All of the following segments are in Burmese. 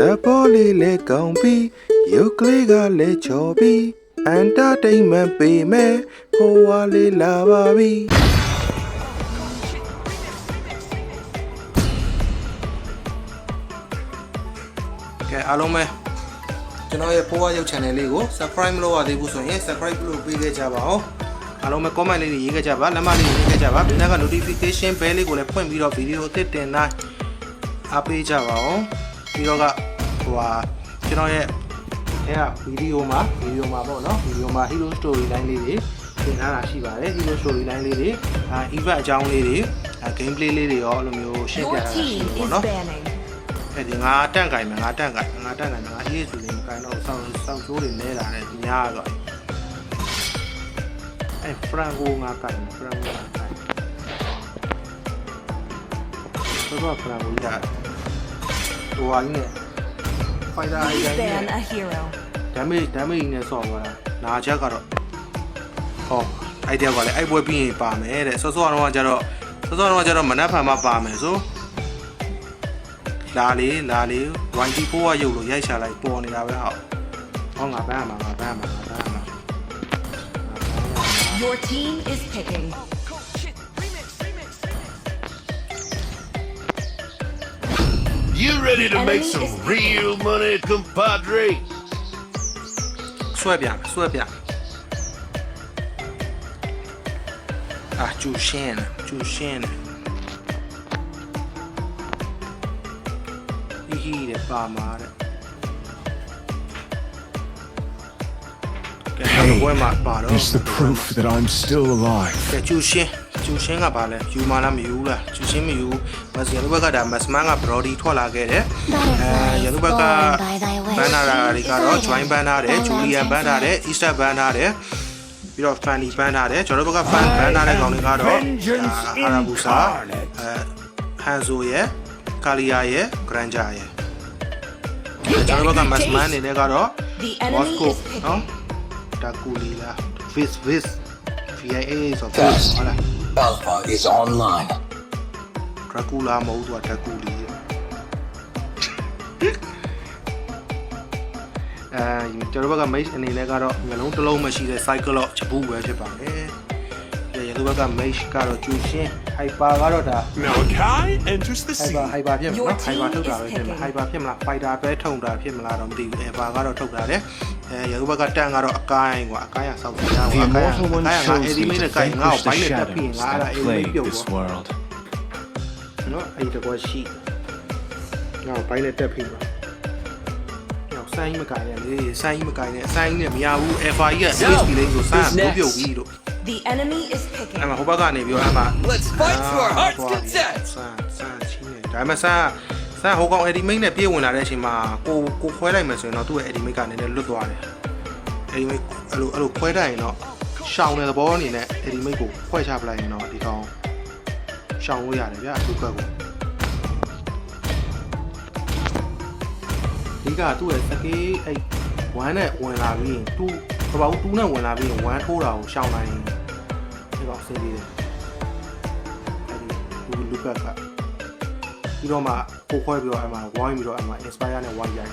သဘောလေးလည်းကောင်းပြီးရုပ်ကလေးကလည်းချော်ပြီးအန်တာတိန်မန်ပေးမယ်ဖိုးဝါလေးလာပါပြီကဲအားလုံးပဲကျွန်တော်ရဲ့ဖိုးဝါရုပ် channel လေးကို subscribe မလုပ်ရသေးဘူးဆိုရင် subscribe လုပ်ပေးခဲ့ကြပါဦးအားလုံးပဲ comment လေးတွေရေးခဲ့ကြပါလက်မလေးရေးခဲ့ကြပါဒီနောက်က notification bell လေးကိုလည်းဖွင့်ပြီးတော့ video အသစ်တင်တိုင်းအားပေးကြပါဦး ပြီးတော့ကဟိုဟာကျွန်တော်ရဲ့အဲကဗီဒီယိုမှာဗီဒီယိုမှာပေါ့နော်ဗီဒီယိုမှာ hero story line လေးတွေတင်ထားတာရှိပါတယ် hero story line လေးတွေအာ event အကြောင်းလေးတွေအာ gameplay လေးတွေရောအဲ့လိုမျိုးရှင်းပြ Your ထားတာရှိ team တယ်ပေါ့ is နော် banning. အဲ့ဒီငါတန့်ကြိုင်မယ်ငါတန့်ကြိုင်ငါတန့်ကြိုင်မယ်ငါအေးဆိုရင်မကြိုင်တော့စောင်းစောင်းကျိုးတွေနဲလာတယ်ညားတော့အဲ့ဖရန်ကိုငါကြိုင်ဖရန်ကိုငါကြိုင်တော့ဖရန်ကိုညာ ဟိုဟာကြီးနဲ့ဖိုင်တာအရင် Ban နဲ့ a hero. damage damage နဲ့ဆော့သွားတာနာချက်ကတော့ဟောအဲ့တယောက်ကလည်းအဲ့ပွဲပြီးရင်ပါမယ်တဲ့စောစောကတော့ကျတော့စောစောကတော့ကျတော့မနက်ဖြန်မှပါမယ်ဆိုလာလေလာလေ YT4 ကရုပ်လို့ရိုက်ချလိုက်ပေါ်နေတာပဲဟောဟောငါပန်းမှာငါပန်းမှာငါပန်းမှာ Your team is picking. You ready to make Enemy some is- real money, compadre? ဆွဲပြမယ်ဆွဲပြအာကျူရှင်းကျူရှင်းဟီဟီတဲ့ပါမာတဲ့ကဲနောက်ပွဲမှာပါတော့ It's the proof that I'm still alive. ကဲကျူ ရှင်းကျူရှင်းကပါလဲယူမလားမယူလားကျူရှင်းမယူမစရလူဘက်ကဒါမစမန်ကဘရော်ဒီထွက်လာခဲ့တယ်အဲရလူဘက်ကဘန်နာရာတွေကတော့ join ဘန်ထားတယ်ဂျူလီယန်ဘန်ထားတယ် Easter ဘန်ထားတယ်ပြီးတော့ Fanny ဘန်ထားတယ်ကျွန်တော်တို့ဘက်က Fan ဘန်ထားတဲ့ကောင်တွေကတော့ Vengeance ဟာရာဘူဆာ incarnate. အဲဟန်ဆိုရဲ့ကာလီယာရဲ့ဂရန်ဂျာရဲ့ကျွန်တော်တို့ဘက်ကမစမန်နေနဲ့ကတော့ The enemy Bosco is picking. နော်တာကူလီလာ Vis Vis VIA ဆိုတော့ Yes. ဟုတ်လား Alpha is online. ဒရကူလာမဟုတ်သူကဒရကူလီအဲကျွန်တော်ဘက်က mage အနေနဲ့ကတော့မျိုးလုံးတစ်လုံးမရှိတဲ့ cycle တော့ချပူပဲဖြစ်ပါတယ်။ဒီရသူဘက်က mage ကတော့ကျူရှင်း hyper ကတော့ဒါ Malachi enters the hyper scene. hyper ဖြစ်မှာ Your နော် hyper team ထုတ်တာ is ပဲဖြစ်မှာ picking. hyper ဖြစ်မလား fighter ပဲထုံတာဖြစ်မလားတော့မသိဘူး hyper ကတော့ထုတ်တာတယ် အဲရသူဘက်ကတန်ကတော့အကိုင်းကွာအကိုင်းရဆောက်ကြတာ The ကွာအကိုင်း immortal အ one ကိုင်းက shows အေဒီ me မင်း to နဲ့ကိုင်းငါ့ကို vanquish ဘို the င်းနဲ့တက်ပြီး shadows ငါအဲ့ဒါ that အေဒီမင်း plague ပြုတ် this သွား world. နော်အဲ့ဒီတကွာရှိငါ့ကိုဘိုင်းနဲ့တက်ပြီးပါနောက်ဆိုင်းမကိုင်းနဲ့လေဆိုင်းမကိုင်းနဲ့ဆိုင်းနဲ့မရဘူး alpha ကြီးက HP လေးဆိုဆိုင်းကပြုတ်ပြီးတော့ The enemy is picking. အဲ့မှာဟိုဘက်ကနေပြီးတော့အဲ့မှာ Let's fight to our heart's သွားပြီ content. ဆန်းဆန်းချင်းနေဒါပေမဲ့ဆန်း ဆန်းဟိုကောင် edit mate နဲ့ပြေးဝင်လာတဲ့အချိန်မှာကိုကိုခွဲလိုက်မယ်ဆိုရင်တော့သူ့ရဲ့ edit mate ကနည်းနည်းလွတ်သွားတယ် edit mate အဲ့လိုအဲ့လိုခွဲတတ်ရင်တော့ရှောင်းတဲ့သဘောအနေနဲ့ edit mate ကိုခွဲချပလိုက်ရင်တော့ဒီကောင်ရှောင်းလို့ရတယ်ဗျအတူကတ်ကိုဒီကသူ့ရဲ့စကေးအဲ့1နဲ့ဝင်လာပြီးရင်2ကပောက်2နဲ့ဝင်လာပြီးရင်1ထိုးတာကိုရှောင်းနိုင်ရင်ဒီကောင်ဆင်းပြီးတယ်အဲ့ဒီလူလူဘက်ကပြီးတော့မှ ပို့ခွဲပြီးတော့အဲ့မှာဝိုင်းပြီးတော့အဲ့မှာ inspire နဲ့ဝိုင်းရိုက်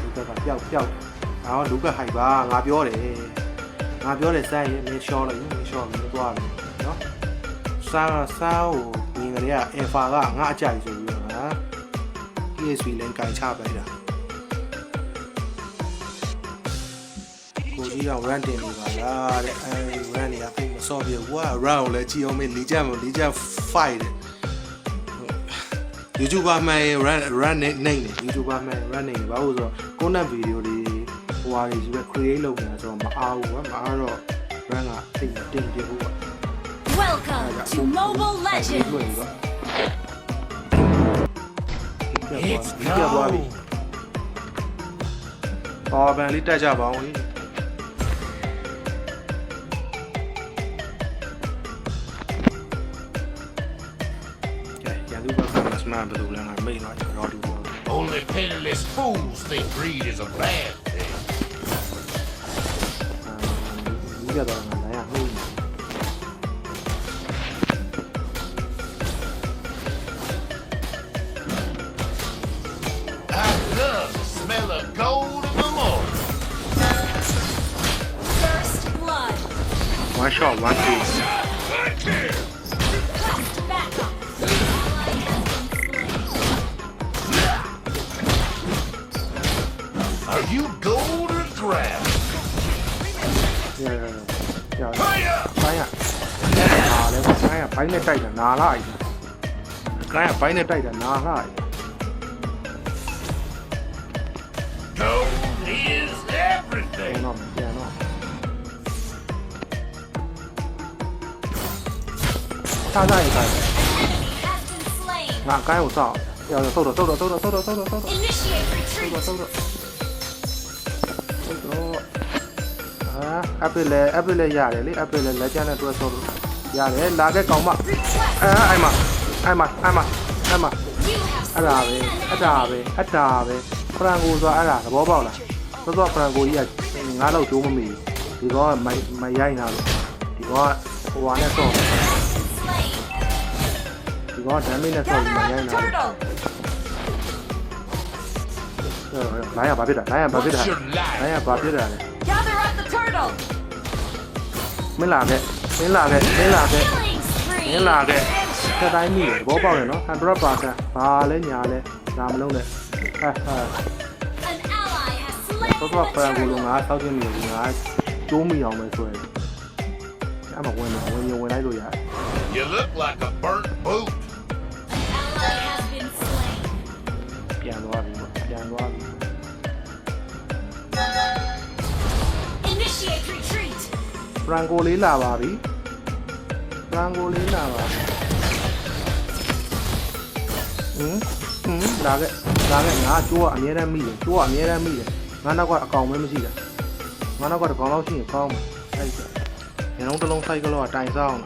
လူဘက်ကပျောက်ပျောက်ငါကလူဘက်ဟိုက်ပါငါပြောတယ်ငါပြောတယ်စမ်းရင်မင်းရှော့လိုက်မင်းရှော့မင်းသွားတယ်နော်စမ်းစမ်းကိုငင်ကလေးက alpha ကငါအကြိုက်ဆိုပြီးတော့ငါ PSV လင်းကင်ချပေးတာကိုကြီးက run တင်နေပါလားတဲ့အဲ run နေရဖိတ်မစော့ပြဘူးက run ကိုလည်းကြည့်အောင်မေးလီချမ်းမလီချမ်း fight တဲ့ YouTuber မှန် run run နေနေနေ YouTuber မှန် run နေနေဘာလို့ဆိုတော့ content video တွေဟိုဟာတွေကြီးပဲ create လုပ်နေတာဆိုတော့မအားဘူးကွာမအားတော့ run ကတိတ်တင်ပြဘူးကွာ Welcome to Mobile လွှင့် Legends. ပြီးတော့ It's ပြတ်သွားပြီ now. ပါဗန်လေးတက်ကြပါဦးလေ time to. Only penniless fools think greed is a bad thing. I love the smell of gold in the morning. First blood. One shot, one. You gold or grass? ရရရ Fire! ဘိုင်းရနာလဲဘိုင်းရဘိုင်းနဲ့တိုက်တာနာလာအိုက်ကိုင်းရဘိုင်းနဲ့တိုက်တာနာလာအိုက် Gold is ပြန် everything. တော့ပြန်တော့ထားစားရင်ကိုင်း Has been slain. ငါကိုင်းကိုစောက်ရရသုတ်တော့သုတ်တော့သုတ်တော့သုတ်တော့သုတ်တော့သုတ်တော့ Initiate သုတ် retreat. တော့ သုတ်တော့သုတ်တော့အာအပလေအပလေရတယ်လေအပလေလက်ကျန်နဲ့တွဲဆောလို့ရတယ်လာခဲ့ကောင်မ Request. အဲအိုင်မအိုင်မအိုင်မအိုင်မ You have အဲ့ဒါပဲအဲ့ဒါပဲအဲ့ဒါပဲဖရန်ကိုဆိုတာအဲ့ဒါသဘောပေါက်လားသောသောဖရန်ကိုကြီးကငါးလောက်ကျိုးမမီဒီကောမမရိုက်နာလို့ဒီကောဟိုဟာနဲ့ဆော့ slain. ဒီကောဒမ်းမင်းနဲ့ဆော့ပြီးမ Gather ရို up က် the နာလို့ turtle. လိုင်းရဘာဖြစ်တာလိုင်းရဘာဖြစ်တာ What's your လိုင်း line? ရဘာဖြစ်တာလဲ Gather up the turtle. မင်းလာခဲ့မင်းလာခဲ့မင်းလာခဲ့ Killing spree. မင်းလာခဲ့ဆက်တိုင်းမိတယ်သဘောပေါက်တယ်နော်100%ဘာလဲညာလဲဒါမလုံးနဲ့ဟာဟာ An ally has slain သော the သောဖရန်ကိုလို turtle. ငါစောက်ချင်းမိတယ်ငါကျိုးမိအောင်ပဲဆိုရင်အဲ့မှာဝင်ဝင်ဝင်ဝင်လိုက်လို့ရတယ် You look like a burnt boot. An ally has been slain. ပြန်သွား ရန်ကိုလေးလာပါပြီဖရန်ကိုလေးလာပါပြီဟင်ဟင်လာခဲ့လာခဲ့ငါကျိုးကအမြဲတမ်းမိတယ်ကျိုးကအမြဲတမ်းမိတယ်ငါနောက်ကအကောင်မဲမရှိတာငါနောက်ကတစ်ကောင်လောက်ရှိရင်ကောင်းမှာအဲ့ဒါညလုံးတစ်လုံးဆိုင်ကလောကတိုင်ဆောင်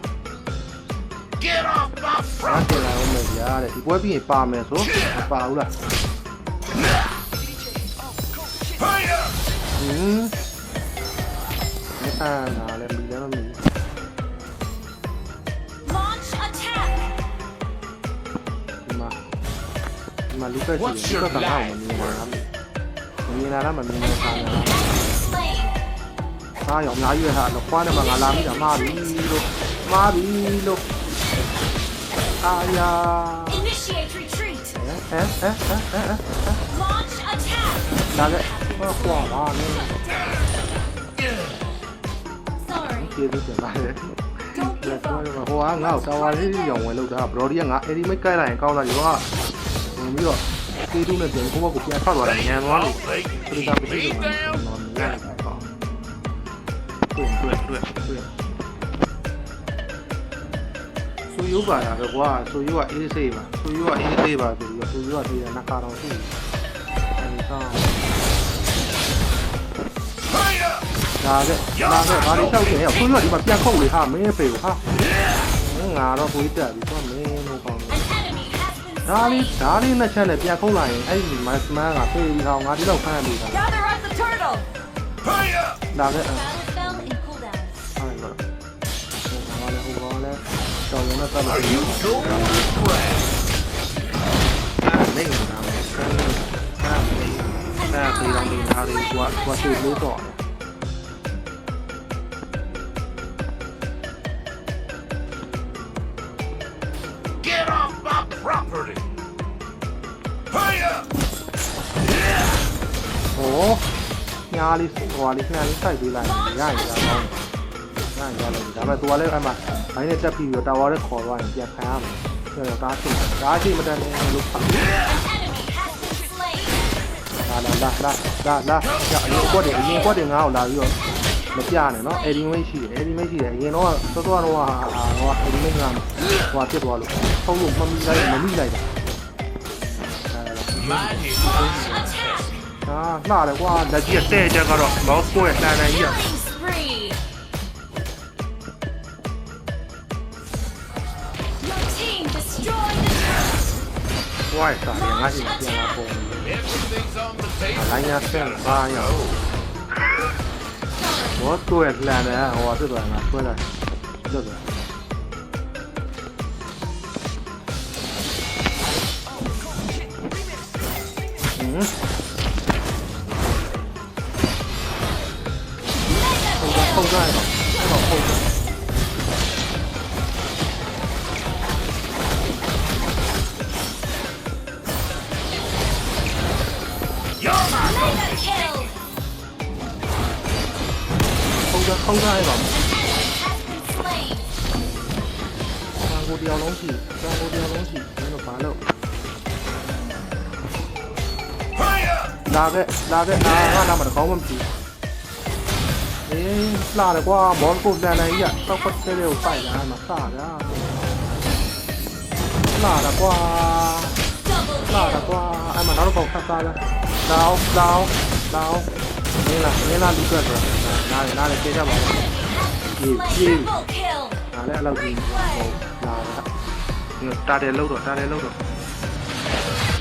Get off my ငါ front! တင်လာအောင်မယ်ဗျာတဲ့ဒီပွဲပြီးရင်ပါမယ်ဆိုမပါဘူးလား Fire! ဟင် မဆန်လာလဲမိလည်းမမိ Launch attack. ဒီမှာဒီမှာလူကရှိလူကကောင်မမြင်လားမမြင်လားမမြင်လားခါလား Slain. ဟာရောအများကြီးပဲဟာလောခွားနဲ့မှငါလာမိတာမှားပြီလို့မှားပြီလို့အာယာ Initiate retreat. ဟမ်ဟမ်ဟမ်ဟမ်ဟမ် Launch attack. လာခဲ့ဟောခွာပါနဲ့ Sorry. ကျေးဇူးတင်ပါတယ် Don't လ က် give ဆွဲ up. မှာဟိုကငါ့ကိုတာဝါလေးရောင်ဝင်လို့တာဘရော်ဒီကငါအဲ့ဒီမိတ်ကိုက်လိုက်ရင်ကောင်းတာရောကဝင်ပြီးတော့တေးတူးနဲ့ပြန်ကိုဘကိုပြန်ထွက်သွားတယ်ညံသွားလို့ They ခရီး keep သားမရှိ me ဘူး down. နော်ညံ့တယ်ကောတွေ့တွေ့တွေ့တွေ့ဆူယူပါလားကွာဆူယူကအေးဆေးပါဆူယူကအေးဆေးပါဆိုပြီးတော့ဆူယူကသေးတယ်နှခါတော်ရှိတယ်အဲဒီတော့ လာခဲ့လာခဲ့ဘာလို့တောက်နေရဆူယူကဒီမှာပြန်ခုတ်လေဟာမင်းဖေကိုဟာငါတော့ကိုကြီးတက်ပြီဆိုမင်းတို့ကောင်းတယ် An enemy has been ဒါလေး slain. ဒါလေးနဲ့ချက်နဲ့ပြန်ခုတ်လာရင်အဲ့ဒီမတ်စမန်ကဖေးပြီးဟောင်းငါဒီလောက်ဖမ်းနေတာ Gather up the turtle. Fire! လာခဲ့အဲ့ Battle spell in cooldown. ဟာတော့ဟိုကလည်းဟိုကလည်းတော်ရုံနဲ့တက်လို့ Are you gold or grass? နေနေတာပဲဆန်းနေတာပဲအဲ့ဒီတော့ဒီဟာလေးကွာကွာတွေ့လို့တော့ င်းနဲ့တက်ပြီးတော့တာဝါနဲ့ခေါ်သွားရင်ပြန်ခံရမယ်အဲ့တော့ဒါချင်းဒါချင်းမတန်နေလို့ဖတ် An enemy has been slain. လာလာလာလာလာလာကြအရင်ကွက်တယ်အရင်ကွက်တယ်ငါ့ကိုလာပြီးတော့မပြနဲ့နော်အေဒီမိတ်ရှိတယ်အေဒီမိတ်ရှိတယ်အရင်တော့စောစောတော့ဟာဟိုအေဒီမိတ်ကဟိုဖြစ်သွားလို့ထုံးလို့မမိလိုက်မမိလိုက်တာ Mighty Attack. အာလှတယ်ကွာလက်ကြီးတဲ့ချက်ကတော့မောက်ကိုရဲ့တန်တန်ကြီးอ่ะ Killing spree. Your team destroyed the turret. ဝိုင်းစားတယ်ငါ့အိမ်ပြန်လာပုံ Everything's on the အ table. လိုင်းရဆန်ပါရဘောကိုရဲ့လှန်တယ်ဟိုဖြစ်သွားငါဆွဲလိုက်လွတ်သွားဟင်း Mega ပုံ kill. စံပုံစံတော့အဲ့တော့ပုံစံခုံးထားရပါမယ် An 都係一個高嘅。空着空着还冷，干锅雕龙体，干锅雕龙体，没有拔漏。拉开拉开啊！那那么的高问题。 လာတယ်ကွာဘောကိုတန်တန်ကြီးကတောက်ပတ်တဲ့ကိုပိုက်လာမှာစတာလာတာကွာ Double လာ kill. တာကွာအဲ့မှာနောက်တော့ဖတ်သားလားလောင်းလောင်းလောင်းနင်းလာနင်းလာလူကတော့နားနားလည်းကျေးကြပါဦးကြီး Slain. ကြီး Triple kill. နားလည်းအဲ့လောက်ကြီးဟုတ်လာတာတာတယ်လို့တော့တာတယ်လို့တော့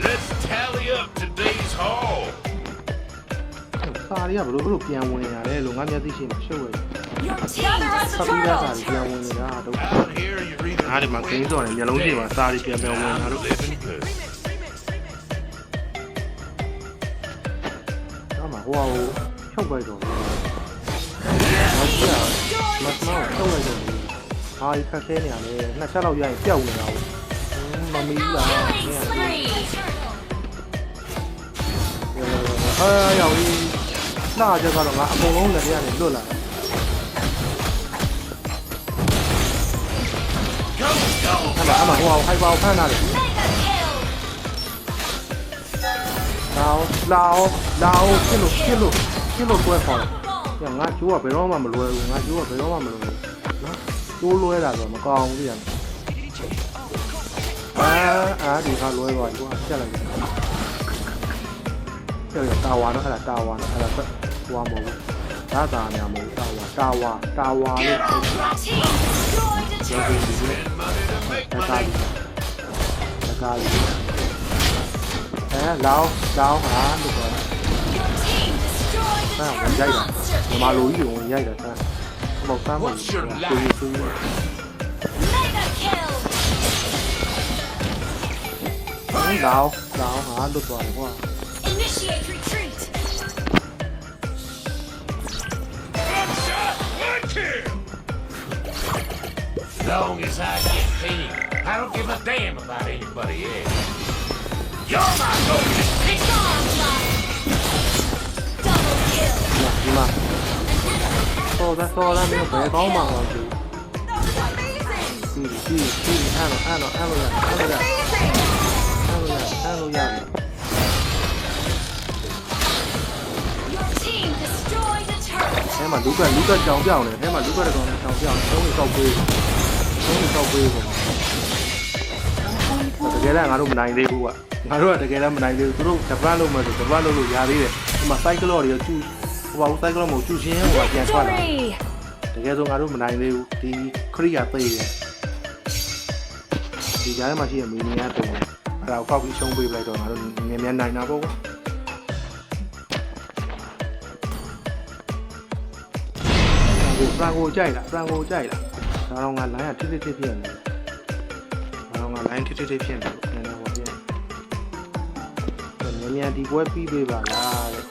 Let's tally up စာရီကဘလို့ဘလို့ပြန်ဝင်ရလဲလို့ငါမျက်သိရှိမှရှုပ်ရ Your team ဖတ်ပြီးသားစာ destroyed ရီ a ပြန်ဝင်နေတာတော့ Out here, you're either အားဒီမှာဂိမ်းစော်တယ်မျက်လုံးကြည့်မှာစာရီပြန်ပြန်ဝင်တာတို့ living good. တော့မှာဟိုဟာကိုဖြုတ်လိုက်တော့ဘာကြီးอ่ะမတ်မောင်းဖြုတ်လိုက်တော့ဟာဒီခက်ခဲနေရလဲနှစ်ချက်လောက်ရရင်ပျောက်နေတာကိုမမီးလား killing spree. အာရောက်ပြီ လာကြတော့ငါအကုန်လုံးလက်ရနေလွတ်လာတာ Go, go! အဲ့မှာအမဟိုဟာဟိုက်ပါကိုဖမ်းတာလေ Mega kill. လောင်းလောင်းလောင်းဖြစ်လို့ဖြစ်လို့ဖြစ်လို့တွဲခေါ်တယ် Double. ညငါကျိုးကဘယ်တော့မှမလွယ်ဘူးငါကျိုးကဘယ်တော့မှမလွယ်ဘူးနော်ကျိုးလွဲတာဆိုမကောင်းဘူးပြန်အာအာဒီကလွဲသွားပြီကွာချက်လိုက်တယ်ကျော်တာဝါနော်အဲ့ဒါတာဝါနော်အဲ့ဒါ ဟွာမဟုတ်ဘူးဒါသာညာမဟုတ်တာဝါတာဝါတာဝါလို့ Your team destroyed a turret. Spend money to make တကား money. တကားလေးအဲလောင်းလောင်းဟာလို့ပြော Your team destroyed a တာဝင်ရိုက်တာ monster ဒီမှာလိုကြီးဝင်ရိုက်တာဆန်းဘောက်ဆန်းမလို့သူသူ Mega kill. လောင်းလောင်းဟာလို့ပြောတယ်ကွာ Initiate retreat. Long as I get paid, I don't give a damn about anybody else. You're my focus. It's onslaught. Double kill. ဒီမှာစောတာစောတာမျိုးဘယ်ကောင်းမှမဟုတ်ဘူး Amazing. ဒီဒီဒီအဲ့လိုအဲ့လိုအဲ့လိုရအဲ့လိုရအဲ့လိုရအဲ့လိုရ Your team destroyed a turret. အဲမှာ လူကလူကကြောင်ပြောင်းနေအဲမှာလူကတကောင်ကြောင်ပြောင်းသုံးနေတော့ပေးသုံးနေတော့ပေးပေါ့တကယ်လည်းငါတို့မနိုင်သေးဘူးကငါတို့ကတကယ်လည်းမနိုင်သေးဘူးသူတို့ဂျပန်လို့မဆိုဂျပန်လို့လို့ရသေးတယ်ဒီမှာ cycle တွေရောကျူဟိုပါ cycle မဟုတ်ကျူချင်းဟိုကပြန်ထွက်လာ Victory. တကယ်ဆိုငါတို့မနိုင်သေးဘူးဒီခရိယာသေးတယ်ဒီကြားထဲမှာရှိတဲ့မီနီယာတုံးအဲ့ဒါကိုကောက်ပြီးရှုံးပေးလိုက်တော့ငါတို့မြင်မြန်နိုင်တာပေါ့ကွာဒီဖရန်ကိုကြိုက်လားဖရန်ကိုကြိုက်လား ဒါတော့ငါလိုင်းကထိထိထိဖြစ်နေတယ်ဒါတော့ငါလိုင်းထိထိထိဖြစ်နေတယ်နည်းနည်းဟောပြမြန်မြန်ဒီပွဲပြီးပေးပါလားတဲ့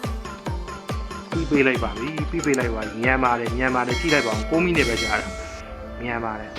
ပြီးပေးလိုက်ပါပြီပြီးပေးလိုက်ပါညံပါတယ်ညံပါတယ်ကြည့်လိုက်ပါဦး6မိနစ်ပဲကြာတာညံပါတယ်